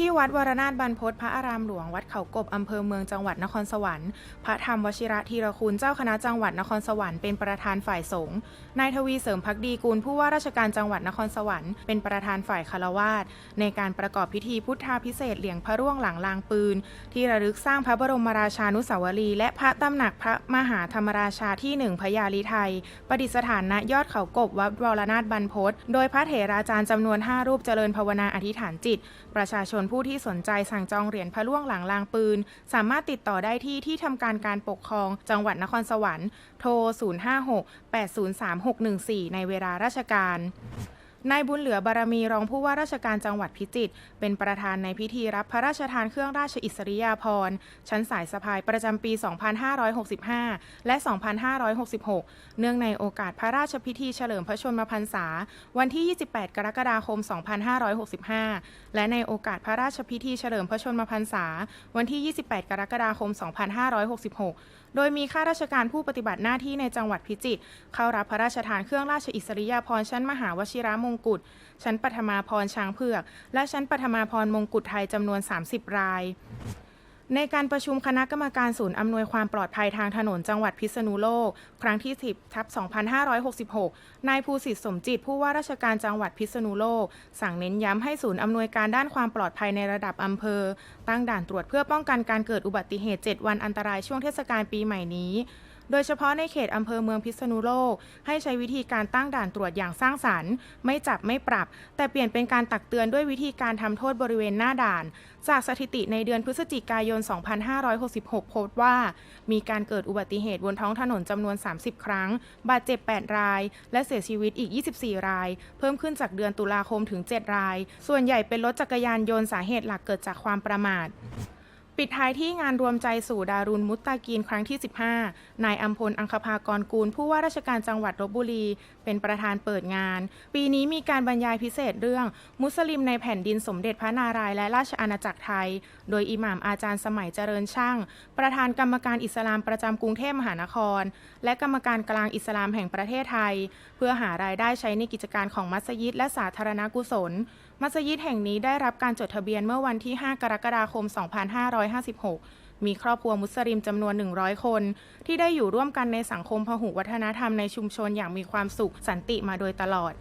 ที่วัดวรนาถบรรพตพระอารามหลวงวัดเขากบอำเภอเมืองจังหวัดนครสวรรค์พระธรรมวชิระธีรคุณเจ้าคณะจังหวัดนครสวรรค์เป็นประธานฝ่ายสงฆ์นายทวีเสริมพักดีกูลผู้ว่าราชการจังหวัดนครสวรรค์เป็นประธานฝ่ายคารวาสในการประกอบพิธีพุทธาพิเศษเหลียงพระร่วงหลังลางปืน ที่ระลึกสร้างพระบรมราชานุสาวรีย์และพระตำหนักพระมหาธรรมราชาที่หนึ่งพญาลีไทย ประดิษฐานณยอดเขากบวัดวรนาถบรรพตโดยพระเถราจารย์จำนวน 5 รูปเจริญภาวนาอธิษฐานจิต ประชาชนผู้ที่สนใจสั่งจองเหรียญพระล่วงหลังลางปืน สามารถติดต่อได้ที่ที่ทำการการปกครองจังหวัดนครสวรรค์ โทร 056-803-614 ในเวลาราชการ นายบุญเหลือบารมีรองผู้ว่าราชการจังหวัดพิจิตรเป็นประธานในพิธีรับพระราชทานเครื่องราชอิสริยาภรณ์ชั้นสายสะพายประจำปี 2565 และ 2566 เนื่องในโอกาสพระราชพิธีเฉลิมพระชนมพรรษา วันที่ 28 กรกฎาคม 2565 และในโอกาสพระราชพิธีเฉลิมพระชนมพรรษา วันที่ 28 กรกฎาคม 2566โดยมีข้าราชการผู้ปฏิบัติหน้าที่ในจังหวัดพิจิตรเข้ารับพระราชทานเครื่องราชอิสริยาภรณ์ชั้นมหาวชิรมงกุฎชั้นปฐมาพรช้างเผือก และชั้นปฐมาพรมงกุฎไทยจำนวน 30 รายในการประชุมคณะกรรมการศูนย์อำนวยความปลอดภัยทางถนนจังหวัดพิษณุโลก ครั้งที่ 10ทับ2566 นายภูสิทธิ์สมจิต ผู้ว่าราชการจังหวัดพิษณุโลก สั่งเน้นย้ำให้ศูนย์อำนวยการด้านความปลอดภัยในระดับอำเภอ ตั้งด่านตรวจเพื่อป้องกันการเกิดอุบัติเหตุ 7 วันอันตรายช่วงเทศกาลปีใหม่นี้ โดยเฉพาะในเขตอำเภอเมืองพิษณุโลก ให้ใช้วิธีการตั้งด่านตรวจอย่างสร้างสรรค์ ไม่จับไม่ปรับ แต่เปลี่ยนเป็นการตักเตือนด้วยวิธีการทำโทษบริเวณหน้าด่าน จากสถิติในเดือนพฤศจิกายน 2566 พบว่า มีการเกิดอุบัติเหตุบนท้องถนนจำนวน 30 ครั้ง บาดเจ็บ 8 ราย และเสียชีวิตอีก 24 ราย เพิ่มขึ้นจากเดือนตุลาคมถึง 7 ราย ส่วนใหญ่เป็นรถจักรยานยนต์สาเหตุหลักเกิดจากความประมาท ปิดท้ายที่งานรวมใจสู่ดารุณมุตตากีนครั้งที่ 15 นายอัมพลอังคภากรกูล ผู้ว่าราชการจังหวัดลบบุรี เป็นประธานเปิดงาน ปีนี้มีการบรรยายพิเศษเรื่อง มุสลิมในแผ่นดินสมเด็จพระนารายณ์และราชอาณาจักรไทย โดยอิหม่ามอาจารย์สมัยเจริญช่าง ประธานกรรมการอิสลามประจำกรุงเทพมหานคร และกรรมการกลางอิสลามแห่งประเทศไทย เพื่อหารายได้ใช้ในกิจการของมัสยิดและสาธารณกุศล มัสยิดแห่งนี้ได้รับการจดทะเบียนเมื่อวันที่ 5 กรกฎาคม 2556 มีครอบครัวมุสลิมจำนวน 100 คน ที่ได้อยู่ร่วมกันในสังคมพหุวัฒนธรรมในชุมชนอย่างมีความสุขสันติมาโดยตลอด